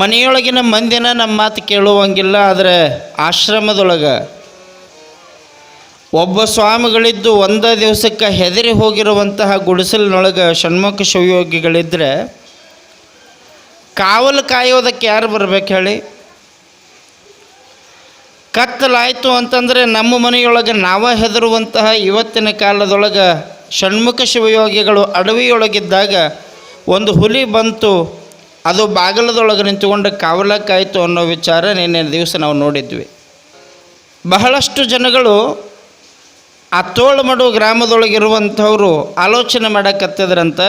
ಮನೆಯೊಳಗಿನ ಮಂದಿನ ನಮ್ಮ ಮಾತು ಕೇಳುವಂಗಿಲ್ಲ, ಆದರೆ ಆಶ್ರಮದೊಳಗೆ ಒಬ್ಬ ಸ್ವಾಮಿಗಳಿದ್ದು ಒಂದೇ ದಿವಸಕ್ಕೆ ಹೆದರಿ ಹೋಗಿರುವಂತಹ ಗುಡಿಸಲಿನೊಳಗೆ ಷಣ್ಮುಖ ಶಿವಯೋಗಿಗಳಿದ್ದರೆ ಕಾವಲು ಕಾಯೋದಕ್ಕೆ ಯಾರು ಬರ್ಬೇಕು ಹೇಳಿ? ಕತ್ತಲಾಯಿತು ಅಂತಂದರೆ ನಮ್ಮ ಮನೆಯೊಳಗೆ ನಾವ ಹೆದರುವಂತಹ ಇವತ್ತಿನ ಕಾಲದೊಳಗೆ ಷಣ್ಮುಖ ಶಿವಯೋಗಿಗಳು ಅಡವಿಯೊಳಗಿದ್ದಾಗ ಒಂದು ಹುಲಿ ಬಂತು ಅದು ಬಾಗಿಲದೊಳಗೆ ನಿಂತುಕೊಂಡು ಕಾವಲಕ್ಕಾಯಿತು ಅನ್ನೋ ವಿಚಾರ ನಿನ್ನೆ ದಿವಸ ನಾವು ನೋಡಿದ್ವಿ. ಬಹಳಷ್ಟು ಜನಗಳು ಆ ತೋಳ್ಮಡು ಗ್ರಾಮದೊಳಗಿರುವಂಥವರು ಆಲೋಚನೆ ಮಾಡಕತ್ತಿದ್ರಂತ.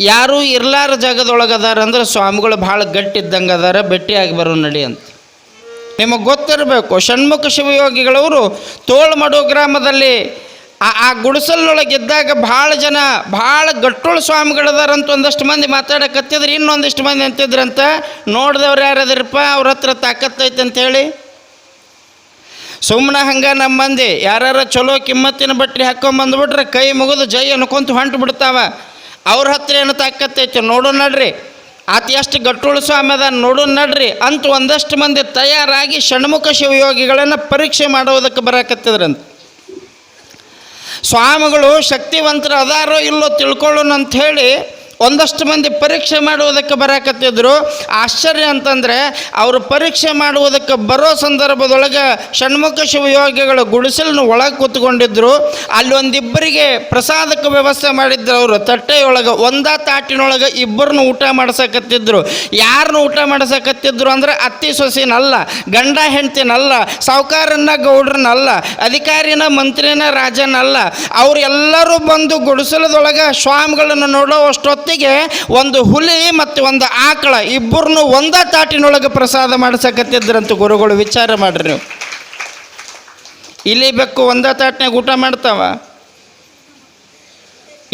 ಯಾರೂ ಇರ್ಲಾರ ಜಾಗದೊಳಗೆ ಅದಾರಂದ್ರೆ ಸ್ವಾಮಿಗಳು ಭಾಳ ಗಟ್ಟಿದ್ದಂಗೆ ಅದಾರ ಭೇಟಿಯಾಗಿ ಬರೋ ನಡಿ ಅಂತ. ನಿಮಗೆ ಗೊತ್ತಿರಬೇಕು, ಷಣ್ಮುಖ ಶಿವಯೋಗಿಗಳವರು ತೋಳ್ಮಡು ಗ್ರಾಮದಲ್ಲಿ ಆ ಆ ಗುಡಿಸಲಿನೊಳಗಿದ್ದಾಗ ಭಾಳ ಜನ, ಭಾಳ ಗಟ್ಟೋಳ ಸ್ವಾಮಿಗಳದಾರಂತ ಒಂದಷ್ಟು ಮಂದಿ ಮಾತಾಡಕತ್ತಿದ್ರು, ಇನ್ನೊಂದಿಷ್ಟು ಮಂದಿ ಅಂತಿದ್ರಂತ, ನೋಡಿದವ್ರು ಯಾರದಿರಪ್ಪ ಅವ್ರ ಹತ್ರ ತಾಕತ್ತೈತೆ ಅಂತೇಳಿ ಸುಮ್ಮನೆ ಹಂಗೆ ನಮ್ಮ ಮಂದಿ ಯಾರು ಚಲೋ ಕಿಮ್ಮತ್ತಿನ ಬಟ್ಟೆ ಹಾಕೊಂಬಂದ್ಬಿಟ್ರೆ ಕೈ ಮುಗಿದು ಜೈ ಅನ್ಕೊಂತ ಹೊಂಟು ಬಿಡ್ತಾವ. ಅವ್ರ ಹತ್ರ ಏನು ತಾಕತ್ತೈತೆ ನೋಡು ನಡ್ರಿ. ಆತ ಎಷ್ಟು ಗಟ್ಟುಳು ಸ್ವಾಮಿ ಅದ ನೋಡು ನಡ್ರಿ. ಅಂತ ಒಂದಷ್ಟು ಮಂದಿ ತಯಾರಾಗಿ ಷಣ್ಮುಖ ಶಿವಯೋಗಿಗಳನ್ನು ಪರೀಕ್ಷೆ ಮಾಡೋದಕ್ಕೆ ಬರಾಕತ್ತಿದ್ರಂತ. ಸ್ವಾಮಿಗಳು ಶಕ್ತಿವಂತರು ಅದಾರೋ ಇಲ್ಲೋ ತಿಳ್ಕೊಳ್ಳೋಣ ಅಂಥೇಳಿ ಒಂದಷ್ಟು ಮಂದಿ ಪರೀಕ್ಷೆ ಮಾಡುವುದಕ್ಕೆ ಬರಾಕತ್ತಿದ್ರು. ಆಶ್ಚರ್ಯ ಅಂತಂದರೆ ಅವರು ಪರೀಕ್ಷೆ ಮಾಡುವುದಕ್ಕೆ ಬರೋ ಸಂದರ್ಭದೊಳಗೆ ಷಣ್ಮುಖ ಶಿವಯೋಗಿಗಳು ಗುಡಿಸಲನ್ನು ಒಳಗೆ ಕೂತ್ಕೊಂಡಿದ್ರು. ಅಲ್ಲಿ ಒಂದಿಬ್ಬರಿಗೆ ಪ್ರಸಾದಕ್ಕೆ ವ್ಯವಸ್ಥೆ ಮಾಡಿದ್ರು ಅವರು. ತಟ್ಟೆಯೊಳಗೆ, ಒಂದ ತಾಟಿನೊಳಗೆ ಇಬ್ಬರನ್ನ ಊಟ ಮಾಡಿಸಕತ್ತಿದ್ರು. ಯಾರನ್ನು ಊಟ ಮಾಡಿಸಕತ್ತಿದ್ರು ಅಂದ್ರೆ ಅತ್ತಿ ಸೊಸಿನಲ್ಲ, ಗಂಡ ಹೆಂಡ್ತಿನಲ್ಲ, ಸಾವುಕಾರನ್ನ ಗೌಡ್ರನ್ನಲ್ಲ ಅಧಿಕಾರಿನ ಮಂತ್ರಿನ ರಾಜನಲ್ಲ. ಅವರೆಲ್ಲರೂ ಬಂದು ಗುಡಿಸಲದೊಳಗೆ ಸ್ವಾಮಿಗಳನ್ನು ನೋಡೋ ಅಷ್ಟೊತ್ತಿಗೆ ಒಂದು ಹುಲಿ ಮತ್ತು ಒಂದು ಆಕಳ ಇಬ್ಬರನ್ನು ಒಂದ ತಾಟಿನೊಳಗೆ ಪ್ರಸಾದ ಮಾಡಿಸಕತ್ತಿದ್ರಂತ ಗುರುಗಳು ವಿಚಾರ ಮಾಡ್ರಿ ನೀವು. ಇಲ್ಲಿ ಬೆಕ್ಕು ಒಂದ ತಾಟ್ನಾಗ ಊಟ ಮಾಡ್ತಾವ?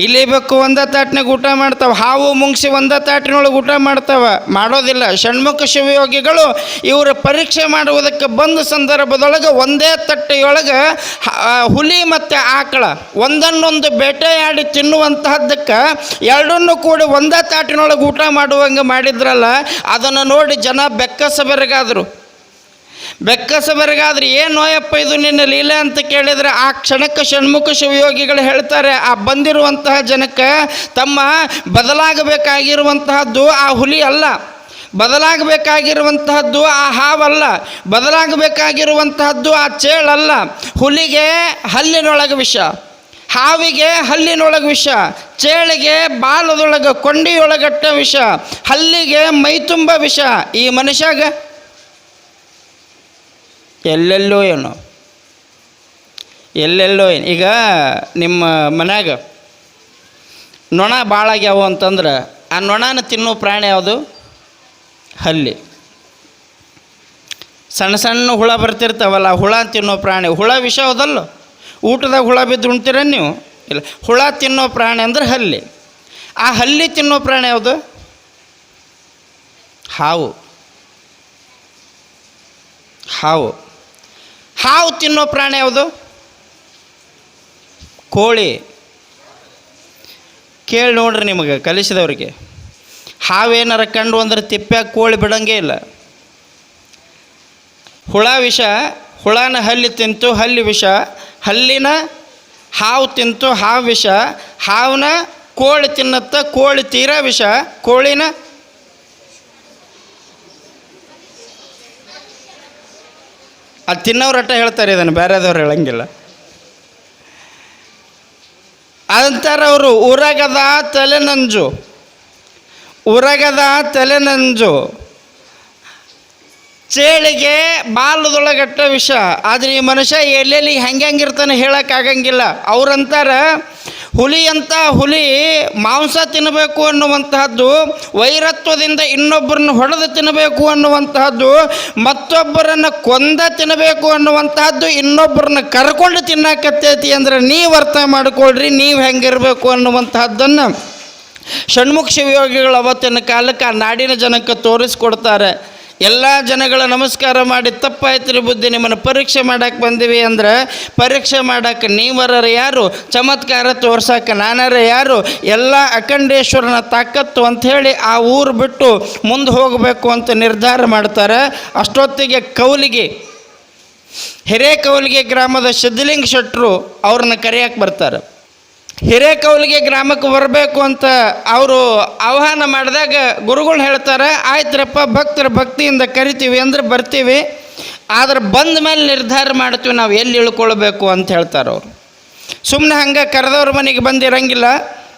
ಇಲ್ಲಿ ಬೇಕು ಒಂದ ತಾಟ್ನಾಗ ಊಟ ಮಾಡ್ತಾವ, ಹಾವು ಮುಂಗ್ಸಿ ಒಂದ ತಾಟಿನೊಳಗೆ ಊಟ ಮಾಡ್ತಾವ. ಮಾಡೋದಿಲ್ಲ, ಷಣ್ಮುಖ ಶಿವಯೋಗಿಗಳು ಇವರು ಪರೀಕ್ಷೆ ಮಾಡುವುದಕ್ಕೆ ಬಂದ ಸಂದರ್ಭದೊಳಗೆ ಒಂದೇ ತಟ್ಟೆಯೊಳಗೆ ಹುಲಿ ಮತ್ತು ಆಕಳ ಒಂದನ್ನೊಂದು ಬೇಟೆಯಾಡಿ ತಿನ್ನುವಂತಹದ್ದಕ್ಕೆ ಎರಡನ್ನೂ ಕೂಡ ಒಂದೇ ತಾಟಿನೊಳಗೆ ಊಟ ಮಾಡುವಂಗೆ ಮಾಡಿದ್ರಲ್ಲ, ಅದನ್ನು ನೋಡಿ ಜನ ಬೆಕ್ಕಸಬೆರಗಾದರು ಬೆಕ್ಕಸಬರಿಗಾದ್ರೆ ಏನು ನೋಯಪ್ಪ ಇದು ನಿನ್ನ ಲೀಲೆ ಅಂತ ಕೇಳಿದರೆ ಆ ಕ್ಷಣಕ್ಕೆ ಷಣ್ಮುಖ ಶಿವಯೋಗಿಗಳು ಹೇಳ್ತಾರೆ, ಆ ಬಂದಿರುವಂತಹ ಜನಕ್ಕೆ ತಮ್ಮ ಬದಲಾಗಬೇಕಾಗಿರುವಂತಹದ್ದು ಆ ಹುಲಿ ಅಲ್ಲ. ಬದಲಾಗಬೇಕಾಗಿರುವಂತಹದ್ದು ಆ ಹಾವಲ್ಲ. ಬದಲಾಗಬೇಕಾಗಿರುವಂತಹದ್ದು ಆ ಚೇಳಲ್ಲ. ಹುಲಿಗೆ ಹಲ್ಲಿನೊಳಗೆ ವಿಷ, ಹಾವಿಗೆ ಹಲ್ಲಿನೊಳಗೆ ವಿಷ, ಚೇಳಿಗೆ ಬಾಲದೊಳಗೆ ಕೊಂಡಿಯೊಳಗಟ್ಟ ವಿಷ, ಹಲ್ಲಿಗೆ ಮೈತುಂಬ ವಿಷ. ಈ ಮನುಷ್ಯಾಗ ಎಲ್ಲೆಲ್ಲೋ ಏನೋ. ಎಲ್ಲೆಲ್ಲೋ ಏನು. ಈಗ ನಿಮ್ಮ ಮನ್ಯಾಗ ನೊಣ ಭಾಳ ಆಗ್ಯಾವ ಅಂತಂದ್ರೆ ಆ ನೊಣನ ತಿನ್ನೋ ಪ್ರಾಣಿ ಯಾವುದು? ಹಲ್ಲಿ. ಸಣ್ಣ ಸಣ್ಣ ಹುಳ ಬರ್ತಿರ್ತಾವಲ್ಲ ಹುಳ ತಿನ್ನೋ ಪ್ರಾಣಿ. ಹುಳ ವಿಷ ಹೌದಲ್ಲ ಊಟದಾಗ ಹುಳ ಬಿದ್ದು ಉಣ್ತೀರ ನೀವು? ಇಲ್ಲ. ಹುಳ ತಿನ್ನೋ ಪ್ರಾಣಿ ಅಂದ್ರೆ ಹಲ್ಲಿ. ಆ ಹಲ್ಲಿ ತಿನ್ನೋ ಪ್ರಾಣಿ ಯಾವುದು? ಹಾವು. ಹಾವು. ಹಾವು ತಿನ್ನೋ ಪ್ರಾಣಿ ಯಾವುದು? ಕೋಳಿ. ಕೇಳಿ ನೋಡ್ರಿ ನಿಮಗೆ, ಕಲಿಸಿದವ್ರಿಗೆ. ಹಾವೇನಾರ ಕಂಡು ಅಂದ್ರೆ ತಿಪ್ಪ್ಯಾಗ ಕೋಳಿ ಬಿಡಂಗೇ ಇಲ್ಲ. ಹುಳ ವಿಷ, ಹುಳನ ಹಲ್ಲಿ ತಿಂತು, ಹಲ್ಲಿ ವಿಷ, ಹಲ್ಲಿನ ಹಾವು ತಿಂತು, ಹಾವು ವಿಷ ಹಾವನ್ನ ಕೋಳಿ ತಿನ್ನತ್ತ, ಕೋಳಿ ತೀರಾ ವಿಷ, ಕೋಳಿನ ಅದು ತಿನ್ನೋರಟ್ಟ ಹೇಳ್ತಾರೆ ಇದನ್ನು, ಬೇರೆದವ್ರು ಹೇಳಂಗಿಲ್ಲ. ಅಂತಾರೆ ಅವರು, ಉರಗದ ತಲೆನಂಜು ಉರಗದ ತಲೆನಂಜು ಚೇಳಿಗೆ ಬಾಲದೊಳಗಟ್ಟ ವಿಷ, ಆದರೆ ಈ ಮನುಷ್ಯ ಎಲ್ಲೆಲ್ಲಿ ಹೆಂಗೆ ಹೆಂಗಿರ್ತಾನೆ ಹೇಳೋಕ್ಕಾಗಂಗಿಲ್ಲ. ಅವ್ರಂತಾರ ಹುಲಿ ಅಂತ ಹುಲಿ ಮಾಂಸ ತಿನ್ನಬೇಕು ಅನ್ನುವಂತಹದ್ದು, ವೈರತ್ವದಿಂದ ಇನ್ನೊಬ್ಬರನ್ನು ಹೊಡೆದು ತಿನ್ನಬೇಕು ಅನ್ನುವಂತಹದ್ದು, ಮತ್ತೊಬ್ಬರನ್ನು ಕೊಂದ ತಿನ್ನಬೇಕು ಅನ್ನುವಂತಹದ್ದು, ಇನ್ನೊಬ್ಬರನ್ನ ಕರ್ಕೊಂಡು ತಿನ್ನಕತ್ತೈತಿ ಅಂದ್ರೆ ನೀವು ಅರ್ಥ ಮಾಡ್ಕೊಳ್ರಿ, ನೀವು ಹೆಂಗಿರಬೇಕು ಅನ್ನುವಂತಹದ್ದನ್ನು ಷಣ್ಮುಖ ಶಿವಯೋಗಿಗಳು ಅವತ್ತಿನ ಕಾಲಕ್ಕೆ ಆ ನಾಡಿನ ಜನಕ್ಕೆ ತೋರಿಸ್ಕೊಡ್ತಾರೆ. ಎಲ್ಲ ಜನಗಳ ನಮಸ್ಕಾರ ಮಾಡಿ ತಪ್ಪಾಯ್ತು ಬುದ್ಧಿ, ನಿಮ್ಮನ್ನು ಪರೀಕ್ಷೆ ಮಾಡಕ್ಕೆ ಬಂದೀವಿ ಅಂದ್ರೆ ಪರೀಕ್ಷೆ ಮಾಡಕ್ಕೆ ನೀವರ ಯಾರು? ಚಮತ್ಕಾರ ತೋರ್ಸಕ್ಕೆ ನಾನರ ಯಾರು? ಎಲ್ಲ ಅಖಂಡೇಶ್ವರನ ತಾಕತ್ತು ಅಂಥೇಳಿ ಆ ಊರು ಬಿಟ್ಟು ಮುಂದೆ ಹೋಗಬೇಕು ಅಂತ ನಿರ್ಧಾರ ಮಾಡ್ತಾರೆ. ಅಷ್ಟೊತ್ತಿಗೆ ಕೌಲಿಗೆ, ಹಿರೇಕೌಲಿಗೆ ಗ್ರಾಮದ ಸಿದ್ಧಲಿಂಗ ಶೆಟ್ಟರು ಅವ್ರನ್ನ ಕರೆಯಕ್ಕೆ ಬರ್ತಾರೆ. ಹಿರೇಕೌಲಿಗೆ ಗ್ರಾಮಕ್ಕೆ ಬರಬೇಕು ಅಂತ ಅವರು ಆಹ್ವಾನ ಮಾಡಿದಾಗ ಗುರುಗಳು ಹೇಳ್ತಾರೆ, ಆಯ್ತರಪ್ಪ, ಭಕ್ತರ ಭಕ್ತಿಯಿಂದ ಕರಿತೀವಿ ಅಂದ್ರೆ ಬರ್ತೀವಿ. ಆದ್ರೆ ಬಂದ ಮೇಲೆ ನಿರ್ಧಾರ ಮಾಡ್ತೀವಿ, ನಾವು ಎಲ್ಲಿ ಇಳ್ಕೊಳ್ಬೇಕು ಅಂತ ಹೇಳ್ತಾರೆ ಅವರು. ಸುಮ್ಮನೆ ಹಂಗೆ ಕರೆದವ್ರ ಮನೆಗೆ ಬಂದಿರಂಗಿಲ್ಲ.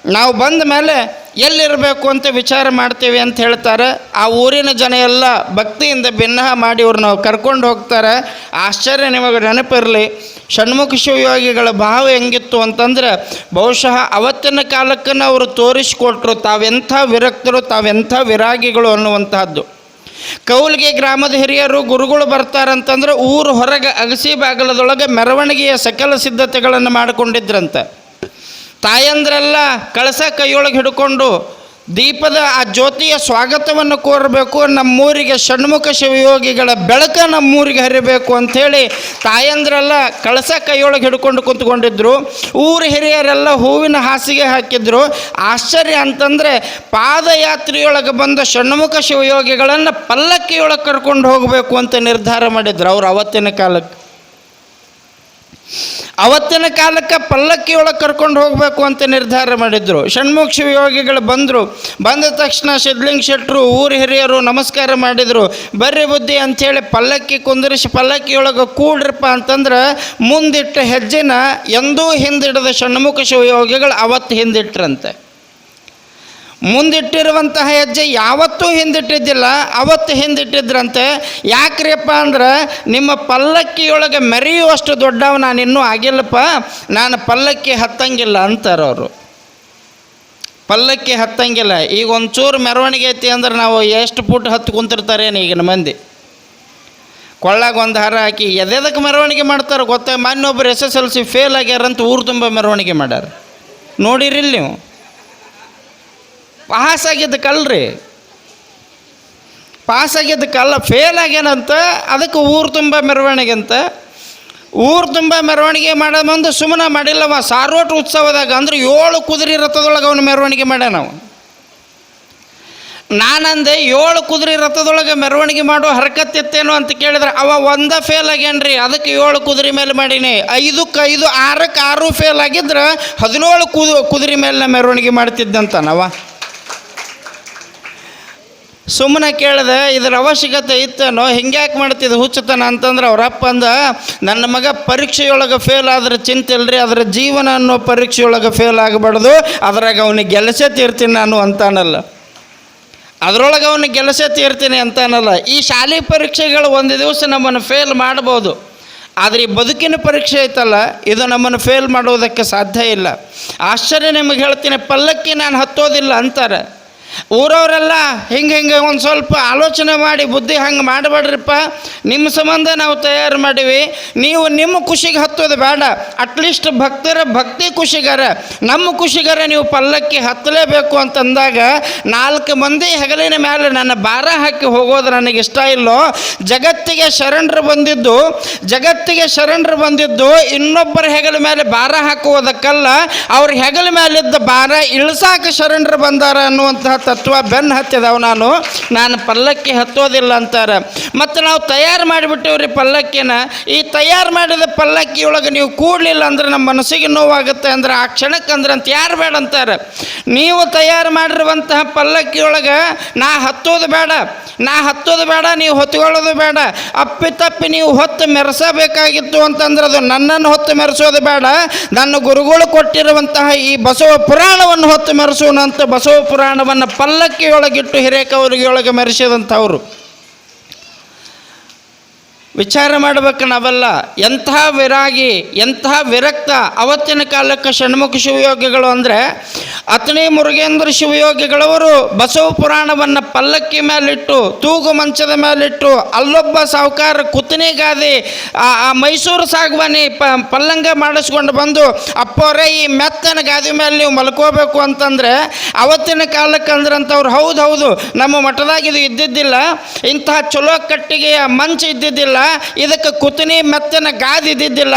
ನಾವು ಬಂದ ಮೇಲೆ ಎಲ್ಲಿರಬೇಕು ಅಂತ ವಿಚಾರ ಮಾಡ್ತೀವಿ ಅಂತ ಹೇಳ್ತಾರೆ. ಆ ಊರಿನ ಜನ ಎಲ್ಲ ಭಕ್ತಿಯಿಂದ ಭಿನ್ನ ಮಾಡಿ ಇವ್ರನ್ನ ಕರ್ಕೊಂಡು ಹೋಗ್ತಾರೆ. ಆಶ್ಚರ್ಯ ನಿಮಗೆ ನೆನಪಿರಲಿ. ಷಣ್ಮುಖ ಶಿವಯೋಗಿಗಳ ಭಾವ ಹೆಂಗಿತ್ತು ಅಂತಂದ್ರೆ ಬಹುಶಃ ಅವತ್ತಿನ ಕಾಲಕ್ಕನ್ನು ಅವರು ತೋರಿಸಿಕೊಟ್ರು. ತಾವೆಂಥ ವಿರಕ್ತರು, ತಾವೆಂಥ ವಿರಾಗಿಗಳು ಅನ್ನುವಂತಹದ್ದು. ಕೌಲ್ಗೆ ಗ್ರಾಮದ ಹಿರಿಯರು ಗುರುಗಳು ಬರ್ತಾರಂತಂದ್ರೆ ಊರು ಹೊರಗೆ ಅಗಸಿ ಬಾಗಲದೊಳಗೆ ಮೆರವಣಿಗೆಯ ಸಕಲ ಸಿದ್ಧತೆಗಳನ್ನು ಮಾಡಿಕೊಂಡಿದ್ರಂತೆ. ತಾಯಂದ್ರೆಲ್ಲ ಕಳಸ ಕೈಯೊಳಗೆ ಹಿಡ್ಕೊಂಡು ದೀಪದ ಆ ಜ್ಯೋತಿಯ ಸ್ವಾಗತವನ್ನು ಕೋರಬೇಕು, ನಮ್ಮೂರಿಗೆ ಷಣ್ಮುಖ ಶಿವಯೋಗಿಗಳ ಬೆಳಕ ನಮ್ಮೂರಿಗೆ ಹರಿಬೇಕು ಅಂಥೇಳಿ ತಾಯಂದ್ರೆಲ್ಲ ಕಳಸ ಕೈಯೊಳಗೆ ಹಿಡ್ಕೊಂಡು ಕುಂತ್ಕೊಂಡಿದ್ರು. ಊರು ಹಿರಿಯರೆಲ್ಲ ಹೂವಿನ ಹಾಸಿಗೆ ಹಾಕಿದ್ರು. ಆಶ್ಚರ್ಯ ಅಂತಂದರೆ ಪಾದಯಾತ್ರೆಯೊಳಗೆ ಬಂದ ಷಣ್ಮುಖ ಶಿವಯೋಗಿಗಳನ್ನು ಪಲ್ಲಕ್ಕಿಯೊಳಗೆ ಕರ್ಕೊಂಡು ಹೋಗಬೇಕು ಅಂತ ನಿರ್ಧಾರ ಮಾಡಿದ್ರು ಅವ್ರು ಅವತ್ತಿನ ಕಾಲಕ್ಕೆ. ಅವತ್ತಿನ ಕಾಲಕ್ಕೆ ಪಲ್ಲಕ್ಕಿಯೊಳಗೆ ಕರ್ಕೊಂಡು ಹೋಗಬೇಕು ಅಂತ ನಿರ್ಧಾರ ಮಾಡಿದರು. ಷಣ್ಮುಖ ಶಿವಯೋಗಿಗಳು ಬಂದರು. ಬಂದ ತಕ್ಷಣ ಸಿದ್ಲಿಂಗ್ ಶೆಟ್ಟರು ಊರು ಹಿರಿಯರು ನಮಸ್ಕಾರ ಮಾಡಿದರು. ಬರ್ರಿ ಬುದ್ಧಿ ಅಂಥೇಳಿ ಪಲ್ಲಕ್ಕಿ ಕುಂದಿರಿಸಿ ಪಲ್ಲಕ್ಕಿಯೊಳಗೆ ಕೂಡ್ರಪ್ಪ ಅಂತಂದ್ರೆ ಮುಂದಿಟ್ಟ ಹೆಜ್ಜೆನ ಎಂದೂ ಹಿಂದಿಡದ ಷಣ್ಮುಖ ಶಿವಯೋಗಿಗಳು ಅವತ್ತು ಹಿಂದಿಟ್ರಂತೆ. ಮುಂದಿಟ್ಟಿರುವಂತಹ ಹೆಜ್ಜೆ ಯಾವತ್ತೂ ಹಿಂದಿಟ್ಟಿದ್ದಿಲ್ಲ, ಅವತ್ತು ಹಿಂದಿಟ್ಟಿದ್ರಂತೆ. ಯಾಕ್ರಿಯಪ್ಪ ಅಂದ್ರೆ, ನಿಮ್ಮ ಪಲ್ಲಕ್ಕಿಯೊಳಗೆ ಮೆರೆಯುವಷ್ಟು ದೊಡ್ಡವ ನಾನು ಇನ್ನೂ ಆಗಿಲ್ಲಪ್ಪ, ನಾನು ಪಲ್ಲಕ್ಕಿ ಹತ್ತಂಗಿಲ್ಲ ಅಂತಾರೆ ಅವರು. ಪಲ್ಲಕ್ಕಿ ಹತ್ತಂಗಿಲ್ಲ. ಈಗ ಒಂಚೂರು ಮೆರವಣಿಗೆ ಐತಿ ಅಂದ್ರೆ ನಾವು ಎಷ್ಟು ಫುಟ್ ಹತ್ತು ಕುಂತಿರ್ತಾರೇನು ಈಗಿನ ಮಂದಿ. ಕೊಳ್ಳಾಗ ಒಂದು ಹಾರ ಹಾಕಿ ಎದೆದಕ್ಕೆ ಮೆರವಣಿಗೆ ಮಾಡ್ತಾರೆ ಗೊತ್ತಾಗ ಮಾನ್ಯೊಬ್ಬರು S S L C fail ಆಗ್ಯಾರಂತ ಊರು ತುಂಬ ಮೆರವಣಿಗೆ ಮಾಡ್ಯಾರ. ನೋಡಿರಿಲ್ಲ ನೀವು? ಪಾಸ್ ಆಗಿದ್ದ ಕಲ್ರಿ ಪಾಸ್ ಆಗಿದ್ದ ಕಲ್ಲ ಫೇಲ್ ಆಗ್ಯಾನಂತ ಅದಕ್ಕೆ ಊರು ತುಂಬ ಮೆರವಣಿಗೆ ಅಂತ ಊರು ತುಂಬ ಮೆರವಣಿಗೆ ಮಾಡೋ ಮುಂದೆ ಸುಮ್ಮನೆ ಮಾಡಿಲ್ಲವ ಸಾರೋಟ ಉತ್ಸವದಾಗ ಅಂದ್ರೆ ಏಳು ಕುದುರೆ ರಥದೊಳಗೆ ಅವನು ಮೆರವಣಿಗೆ ಮಾಡ್ಯಾನ ನಾವು ನಾನಂದೆ ಏಳು ಕುದುರೆ ರಥದೊಳಗೆ ಮೆರವಣಿಗೆ ಮಾಡೋ ಹರಕತ್ತಿತ್ತೇನೋ ಅಂತ ಕೇಳಿದ್ರೆ, ಅವ ಒಂದ ಫೇಲ್ ಆಗ್ಯಾನ್ರಿ, ಅದಕ್ಕೆ ಏಳು ಕುದುರೆ ಮೇಲೆ ಮಾಡೀನಿ. ಐದಕ್ಕೆ ಐದು, ಆರಕ್ಕೆ ಆರು ಫೇಲ್ ಆಗಿದ್ರೆ ಹದಿನೇಳು ಕುದು, ಕುದುರೆ ಮೇಲೆ ಮೆರವಣಿಗೆ ಮಾಡ್ತಿದ್ದಂತ ನಾವ ಸುಮ್ಮನೆ ಕೇಳಿದೆ, ಇದರ ಅವಶ್ಯಕತೆ ಇತ್ತೇನೋ, ಹಿಂಗ್ಯಾಕೆ ಮಾಡ್ತಿದ್ದು ಹುಚ್ಚತನ ಅಂತಂದ್ರೆ ಅವ್ರಪ್ಪ ಅಂದ, ನನ್ನ ಮಗ ಪರೀಕ್ಷೆಯೊಳಗೆ ಫೇಲ್ ಆದ್ರೆ ಚಿಂತೆ ಇಲ್ರಿ ಅದರ ಜೀವನ ಅನ್ನೋ ಪರೀಕ್ಷೆಯೊಳಗೆ ಫೇಲ್ ಆಗಬಾರ್ದು, ಅದ್ರಾಗ ಅವನಿಗೆ ಗೆಲಸೆ ತೀರ್ತೀನಿ ನಾನು ಅಂತಾನಲ್ಲ. ಅದರೊಳಗೆ ಅವನಿಗೆ ಗೆಲಸೆ ತೀರ್ತೀನಿ ಅಂತಾನಲ್ಲ. ಈ ಶಾಲೆ ಪರೀಕ್ಷೆಗಳು ಒಂದು ದಿವಸ ನಮ್ಮನ್ನು ಫೇಲ್ ಮಾಡ್ಬೋದು. ಆದರೆ ಈ ಬದುಕಿನ ಪರೀಕ್ಷೆ ಐತಲ್ಲ, ಇದು ನಮ್ಮನ್ನು ಫೇಲ್ ಮಾಡುವುದಕ್ಕೆ ಸಾಧ್ಯ ಇಲ್ಲ. ಆಶ್ಚರ್ಯ ನಿಮಗೆ ಹೇಳ್ತೀನಿ, ಪಲ್ಲಕ್ಕಿ ನಾನು ಹತ್ತೋದಿಲ್ಲ ಅಂತಾರೆ. ಊರವರೆಲ್ಲ ಹಿಂಗೆ ಹಿಂಗೆ ಒಂದು ಸ್ವಲ್ಪ ಆಲೋಚನೆ ಮಾಡಿ ಬುದ್ಧಿ ಹಂಗೆ ಮಾಡಬೇಡ್ರಿಪ್ಪ. ನಿಮ್ಮ ಸಂಬಂಧ ನಾವು ತಯಾರು ಮಾಡೀವಿ. ನೀವು ನಿಮ್ಮ ಖುಷಿಗೆ ಹತ್ತೋದು ಬೇಡ. ಅಟ್ಲೀಸ್ಟ್ ಭಕ್ತರ ಭಕ್ತಿ ಖುಷಿಗಾರ. ನಮ್ಮ ಖುಷಿಗಾರ ನೀವು ಪಲ್ಲಕ್ಕಿ ಹತ್ತಲೇಬೇಕು ಅಂತಂದಾಗ ನಾಲ್ಕು ಮಂದಿ ಹೆಗಲಿನ ಮೇಲೆ ನನ್ನ ಭಾರ ಹಾಕಿ ಹೋಗೋದು ನನಗೆ ಇಷ್ಟ ಇಲ್ಲೋ. ಜಗತ್ತಿಗೆ ಶರಣರು ಬಂದಿದ್ದು, ಜಗತ್ತಿಗೆ ಶರಣರು ಬಂದಿದ್ದು ಇನ್ನೊಬ್ಬರ ಹೆಗಲ ಮೇಲೆ ಭಾರ ಹಾಕುವುದಕ್ಕಲ್ಲ, ಅವ್ರ ಹೆಗಲ ಮೇಲಿದ್ದ ಭಾರ ಇಳಿಸಾಕ ಶರಣರು ಬಂದಾರ ಅನ್ನುವಂತಹ ತತ್ವ ಬೆನ್ನು ಹತ್ತಿದವು ನಾನು. ನಾನು ಪಲ್ಲಕ್ಕಿ ಹತ್ತೋದಿಲ್ಲ ಅಂತಾರೆ. ಮತ್ತು ನಾವು ತಯಾರು ಮಾಡಿಬಿಟ್ಟೇವ್ರಿ ಪಲ್ಲಕ್ಕಿನ. ಈ ತಯಾರು ಮಾಡಿದ ಪಲ್ಲಕ್ಕಿಯೊಳಗೆ ನೀವು ಕೂಡಲಿಲ್ಲ ಅಂದ್ರೆ ನಮ್ಮ ಮನಸ್ಸಿಗೆ ನೋವಾಗುತ್ತೆ ಅಂದ್ರೆ ಆ ಕ್ಷಣಕ್ಕೆ ಅಂದ್ರೆ ಅಂತ ಯಾರು ಬೇಡ ಅಂತಾರೆ. ನೀವು ತಯಾರು ಮಾಡಿರುವಂತಹ ಪಲ್ಲಕ್ಕಿಯೊಳಗೆ ನಾ ಹತ್ತೋದು ಬೇಡ. ನಾ ಹತ್ತೋದು ಬೇಡ, ನೀವು ಹೊತ್ಕೊಳ್ಳೋದು ಬೇಡ. ಅಪ್ಪಿ ತಪ್ಪಿ ನೀವು ಹೊತ್ತು ಮೆರೆಸಬೇಕಾಗಿತ್ತು ಅಂತಂದ್ರೆ ಅದು ನನ್ನನ್ನು ಹೊತ್ತು ಮೆರೆಸೋದು ಬೇಡ. ನನ್ನ ಗುರುಗಳು ಕೊಟ್ಟಿರುವಂತಹ ಈ ಬಸವ ಪುರಾಣವನ್ನು ಹೊತ್ತು ಮೆರೆಸೋಣ ಅಂತ ಬಸವ ಪುರಾಣವನ್ನು ಪಲ್ಲಕ್ಕಿಯೊಳಗಿಟ್ಟು ಹಿರೇಕವರಿಗೆಯೊಳಗೆ ಮೆರೆಸಿದಂಥವ್ರು. ವಿಚಾರ ಮಾಡಬೇಕು ನಾವೆಲ್ಲ. ಎಂಥ ವಿರಾಗಿ ಎಂಥ ವಿರಕ್ತ ಅವತ್ತಿನ ಕಾಲಕ್ಕೆ ಷಣ್ಮುಖ ಶಿವಯೋಗಿಗಳು ಅಂದರೆ ಅತನೇ ಮುರುಗೇಂದ್ರ ಶಿವಯೋಗಿಗಳವರು ಬಸವ ಪುರಾಣವನ್ನು ಪಲ್ಲಕ್ಕಿ ಮೇಲಿಟ್ಟು, ತೂಗು ಮಂಚದ ಮೇಲಿಟ್ಟು, ಅಲ್ಲೊಬ್ಬ ಸಾಹುಕಾರ ಆ ಆ ಮೈಸೂರು ಸಾಗುವಾನಿ ಪ, ಪಲ್ಲಂಗ ಮಾಡಿಸ್ಕೊಂಡು ಬಂದು, ಅಪ್ಪೋರೆ ಈ ಮೆತ್ತನ ಗಾದಿ ಮೇಲೆ ನೀವು ಮಲ್ಕೋಬೇಕು ಅಂತಂದರೆ ಅವತ್ತಿನ ಕಾಲಕ್ಕೆ ಅಂದ್ರಂಥವ್ರು ಹೌದು ಹೌದು, ನಮ್ಮ ಮಠದಾಗ ಇದು ಇದ್ದಿದ್ದಿಲ್ಲ, ಇಂತಹ ಚಲೋ ಕಟ್ಟಿಗೆಯ ಮಂಚ ಇದ್ದಿದ್ದಿಲ್ಲ ಇದಕ್ಕೆ ಕುತನಿ ಮೆತ್ತನ ಗಾದಿ ಇದ್ದಿದ್ದಿಲ್ಲ,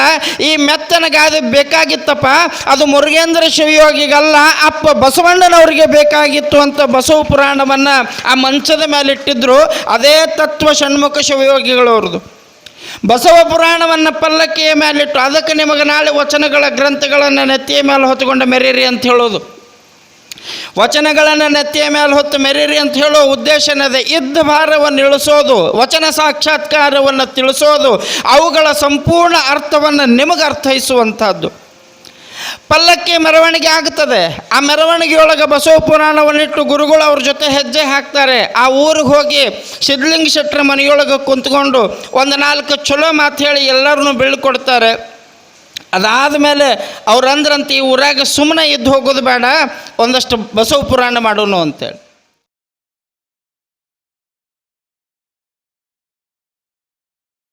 ಈ ಮೆತ್ತನ ಗಾದೆ ಬೇಕಾಗಿತ್ತಪ್ಪ, ಅದು ಮುರುಗೇಂದ್ರ ಶಿವಯೋಗಿಗಲ್ಲ, ಅಪ್ಪ ಬಸವಣ್ಣನವರಿಗೆ ಬೇಕಾಗಿತ್ತು ಅಂತ ಬಸವ ಪುರಾಣವನ್ನು ಆ ಮಂಚದ ಮೇಲೆ ಇಟ್ಟಿದ್ರು, ಅದೇ ತತ್ವ ಷಣ್ಮುಖ ಶಿವಯೋಗಿಗಳವ್ರದ್ದು ಬಸವ ಪುರಾಣವನ್ನು ಪಲ್ಲಕ್ಕಿಯ ಮೇಲಿಟ್ಟು ಅದಕ್ಕೆ ನಿಮಗೆ ನಾಳೆ ವಚನಗಳ ಗ್ರಂಥಗಳನ್ನು ನೆತ್ತಿಯ ಮೇಲೆ ಹೊತ್ತುಕೊಂಡು ಮೆರೀರಿ ಅಂತ ಹೇಳೋದು. ವಚನಗಳನ್ನು ನೆತ್ತಿಯ ಮೇಲೆ ಹೊತ್ತು ಮೆರೀರಿ ಅಂತ ಹೇಳೋ ಉದ್ದೇಶನದೆ ಇದ್ದ ಭಾರವನ್ನು ಇಳಿಸೋದು, ವಚನ ಸಾಕ್ಷಾತ್ಕಾರವನ್ನು ತಿಳಿಸೋದು, ಅವುಗಳ ಸಂಪೂರ್ಣ ಅರ್ಥವನ್ನು ನಿಮಗೆ ಅರ್ಥೈಸುವಂಥದ್ದು. ಪಲ್ಲಕ್ಕಿ ಮೆರವಣಿಗೆ ಆಗ್ತದೆ. ಆ ಮೆರವಣಿಗೆಯೊಳಗೆ ಬಸವ ಪುರಾಣವನ್ನಿಟ್ಟು ಗುರುಗಳು ಅವ್ರ ಜೊತೆ ಹೆಜ್ಜೆ ಹಾಕ್ತಾರೆ. ಆ ಊರಿಗೆ ಹೋಗಿ ಸಿದ್ಲಿಂಗ ಶೆಟ್ಟರ ಮನೆಯೊಳಗೆ ಕುಂತ್ಕೊಂಡು ಒಂದು ನಾಲ್ಕು ಚಲೋ ಮಾತು ಹೇಳಿ ಎಲ್ಲರನ್ನೂ ಬೀಳ್ಕೊಡ್ತಾರೆ. ಅದಾದ ಮೇಲೆ ಅವ್ರು ಅಂದ್ರಂತ ಈ ಊರಾಗ ಸುಮ್ಮನೆ ಇದ್ದು ಹೋಗೋದು ಬೇಡ, ಒಂದಷ್ಟು ಬಸವ ಪುರಾಣ ಮಾಡೋನು ಅಂತೇಳಿ.